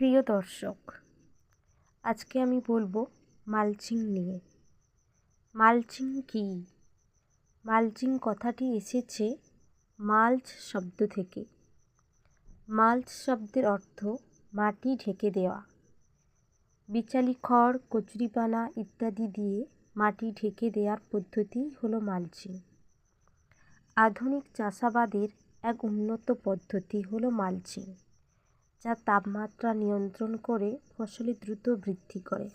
প্রিয় দর্শক, আজকে আমি বলব মালচিং নিয়ে। মালচিং কী? মালচিং কথাটি এসেছে মালচ শব্দ থেকে। মালচ শব্দের অর্থ মাটি ঢেকে দেওয়া। বিচালি খড়, কচুরিপানা ইত্যাদি দিয়ে মাটি ঢেকে দেওয়ার পদ্ধতিই হলো মালচিং। আধুনিক চাষাবাদের এক উন্নত পদ্ধতি হলো মালচিং। যা তাপমাত্রা নিয়ন্ত্রণ করে ফসলের দ্রুত বৃদ্ধি করে।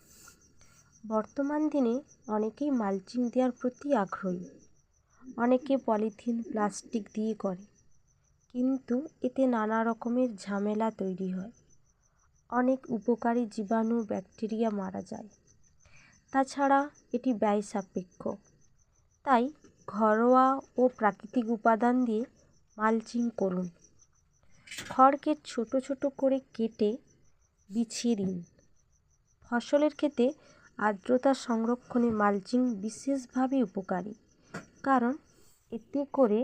বর্তমান দিনে অনেকেই মালচিং দেওয়ার প্রতি আগ্রহী। অনেকে পলিথিন, প্লাস্টিক দিয়ে করে। কিন্তু এতে নানা রকমের ঝামেলা তৈরি হয়। অনেক উপকারী জীবাণু, ব্যাকটেরিয়া মারা যায়। তাছাড়া এটি ব্যয় সাপেক্ষ তাই ঘরোয়া ও প্রাকৃতিক উপাদান দিয়ে মালচিং করুন। খড়কে ছোট ছোট করে কেটে বিছিয়ে দিন। ফসলের ক্ষেতে আর্দ্রতা সংরক্ষণে মালচিং বিশেষভাবে উপকারী, কারণ এতে করে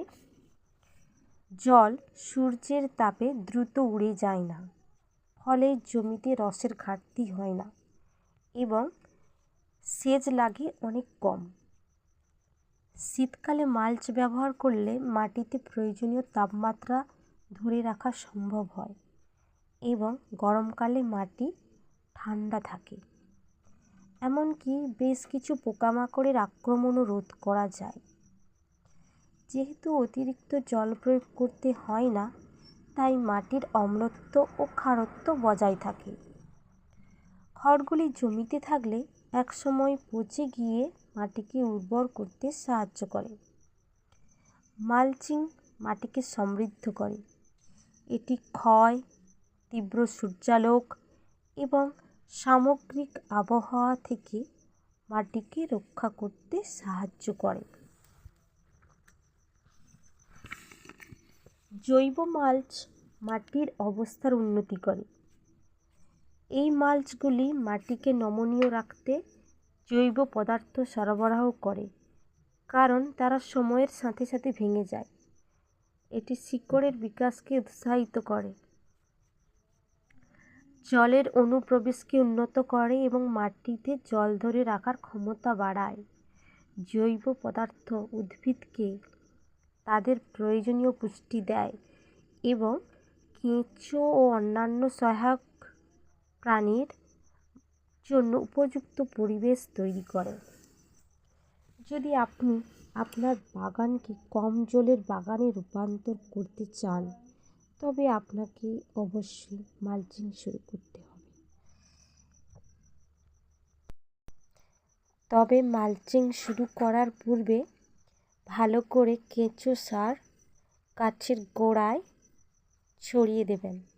জল সূর্যের তাপে দ্রুত উড়ে যায় না, ফলে জমিতে রসের ঘাটতি হয় না এবং সেচ লাগে অনেক কম। শীতকালে মালচ ব্যবহার করলে মাটিতে প্রয়োজনীয় তাপমাত্রা ধরে রাখা সম্ভব হয় এবং গরমকালে মাটি ঠান্ডা থাকে। এমনকি বেশ কিছু পোকামাকড়ের আক্রমণও রোধ করা যায়। যেহেতু অতিরিক্ত জল প্রয়োগ করতে হয় না, তাই মাটির অম্লত্ব ও ক্ষারত্ব বজায় থাকে। খড়গুলি জমিতে থাকলে একসময় পচে গিয়ে মাটিকে উর্বর করতে সাহায্য করে। মালচিং মাটিকে সমৃদ্ধ করে। এটি ক্ষয়, তীব্র সূর্যালোক এবং সামগ্রিক আবহাওয়া থেকে মাটিকে রক্ষা করতে সাহায্য করে। জৈব মালচ মাটির অবস্থার উন্নতি করে। এই মালচগুলি মাটিকে নমনীয় রাখতে জৈব পদার্থ সরবরাহ করে, কারণ তারা সময়ের সাথে সাথে ভেঙে যায়। এটি শিকড়ের বিকাশকে উৎসাহিত করে। জলের অনুপ্রবেশকে উন্নত করে এবং মাটিতে জল ধরে রাখার ক্ষমতা বাড়ায়। জৈব পদার্থ উদ্ভিদকে তাদের প্রয়োজনীয় পুষ্টি দেয় এবং কেঁচো ও অন্যান্য সহায়ক প্রাণীর জন্য উপযুক্ত পরিবেশ তৈরি করে। যদি আপনি আপনার বাগানকে কম জলের বাগানে রূপান্তর করতে চান, তবে আপনাকে অবশ্যই মালচিং শুরু করতে হবে। তবে মালচিং শুরু করার পূর্বে ভালো করে কেঁচো সার গাছের গোড়ায় ছড়িয়ে দেবেন।